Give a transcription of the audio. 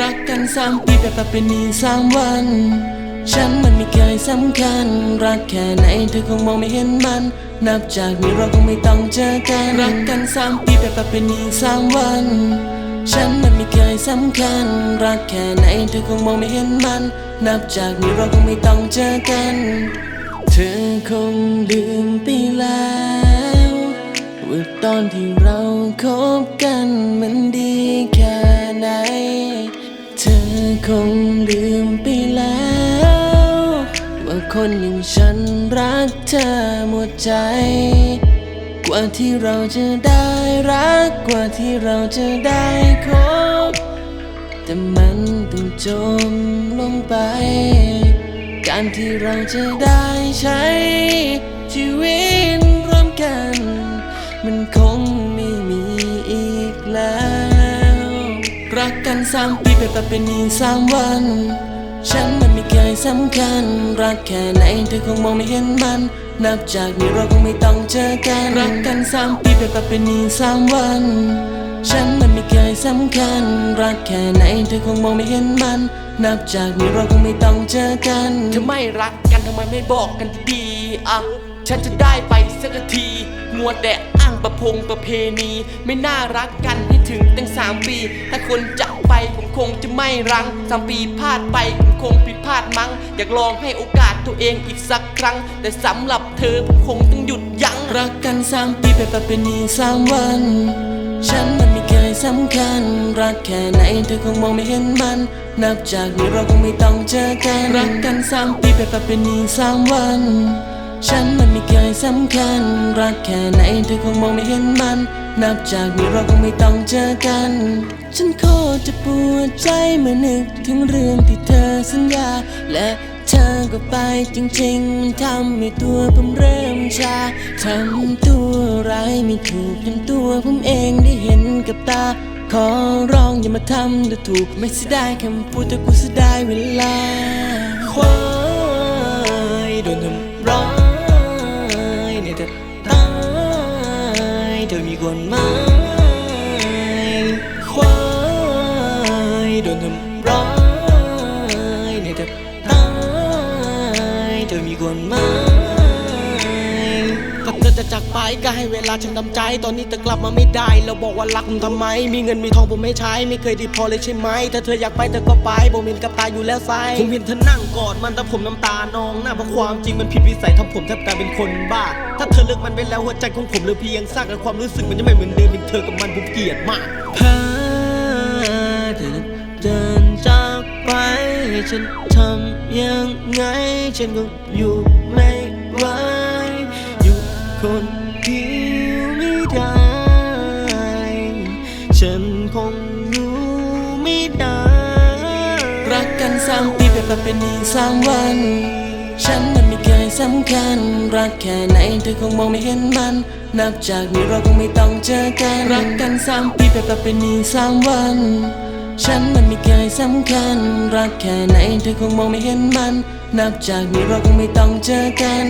รักกันสามปีแบบประเพณีสามวัน ฉันมันไม่เคยสำคัญ รักแค่ไหนเธอคงมองไม่เห็นมัน นับจากนี้เราคงไม่ต้องเจอกัน รักกันสามปีแบบประเพณีสามวัน ฉันมันไม่เคยสำคัญ รักแค่ไหนเธอคงมองไม่เห็นมัน นับจากนี้เราคงไม่ต้องเจอกัน เธอคงลืมไปแล้วว่าตอนที่เราคบกันมัน ธอคงลืมไปแล้ว ว่าคนอย่างฉันรักเธอหมดใจ กว่าที่เราจะได้รักกว่าที่เราจะได้คบ แต่มันต้องจมลงไป การที่เราจะได้ใช้ชีวิตร่วมกัน มันคง รักกันสามปีเป็นประเพณีสามวัน ฉันมันไม่เคยสำคัญ รักแค่ไหนเธอคงมองไม่เห็นมัน นับจากนี้เราคงไม่ต้องเจอกัน รักกันสามปีเป็นประเพณีสามวัน ฉันมันไม่เคยสำคัญ รักแค่ไหนเธอคงมองไม่เห็นมัน นับจากนี้เราคงไม่ต้องเจอกันถ้าไม่รักกันทำไมไม่บอกกันดีๆอะ ฉันจะได้ไปสักที มัวแต่อ้างประพงประเพณี ไม่น่ารักกันให้ถึงตั้งสามปี ถ้าคนจะไปผมคงจะไม่รังสามปีพลาดไปผมคงผิดพลาดมั้ง อยากลองให้โอกาสตัวเองอีกสักครั้ง แต่สำหรับเธอผมคงต้องหยุดยั้งรักกันสามปีเป็นประเพณีสามวัน ฉันมันไม่เคยสำคัญ รักแค่ไหนเธอคงมองไม่เห็นมัน นับจากนี้เราคงไม่ต้องเจอกัน รักกันสามปีเป็นประเพณีสามวัน ฉันมันไม่เคยสำคัญ รักแค่ไหนเธอคงมองไม่เห็นมัน นับจากนี้เราคงไม่ต้องเจอกัน ฉันโคตรจะปวดใจเมื่อนึกถึงเรื่องที่เธอสัญญา และเธอก็ไปจริงๆมันทำให้ตัวผมเริ่มชา ทำตัวร้ายไม่ถูกจนตัวผมเองได้เห็นกับตา ขอร้องอย่ามาทำดูถูก ไม่เสียดายคำพูดแต่กูเสียดายเวลาควายโดนทำร้ายายเธอมีคนไหมควายโดนทำร้ายในแต่ตายเธอมีคนไหมถ้าเธอ จะจากไปก็ให้เวลาฉันทำใจ ตอนนี้เธอกลับมาไม่ได้เราบอกว่ารักผมทำไม มีเงินมีทองผมไม่ใช้ ไม่เคยดีพอเลยใช่ไหมถ้าเธออยากไปเธอก็ไปผมเห็นกับตาอยู่แล้วไซผมเห็นเธอนั่งกอดมันแต่ผมน้ำตานองหน้าเพราะความจริงมันผิดวิสัยทำผมแทบกลายเป็นคนบ้า ถ้าเธอเลิกมันไปแล้วหัวใจของผมเหลือเพียงซากและความรู้สึกมันจะไม่เหมือนเดิมเป็นเธอกับมันผมเกลียดมากพาเธอเดินจากไปให้ฉันทำยังไงฉันก็อยู่ไม่ไหวอยู่ คนเดียวไม่ได้ ฉันคงอยู่ไม่ได้ รักกันสามปีเป็นประเพณีสามวันฉันมันไม่เคยสำคัญ รักแค่ไหนเธอคงมองไม่เห็นมัน นับจากนี้เราคงไม่ต้องเจอกันรักกันสามปีเป็นประเพณีสามวันฉันมันไม่เคยสำคัญรักแค่ไหนเธอคงมองไม่เห็นมันนับจากนี้เราคงไม่ต้องเจอกัน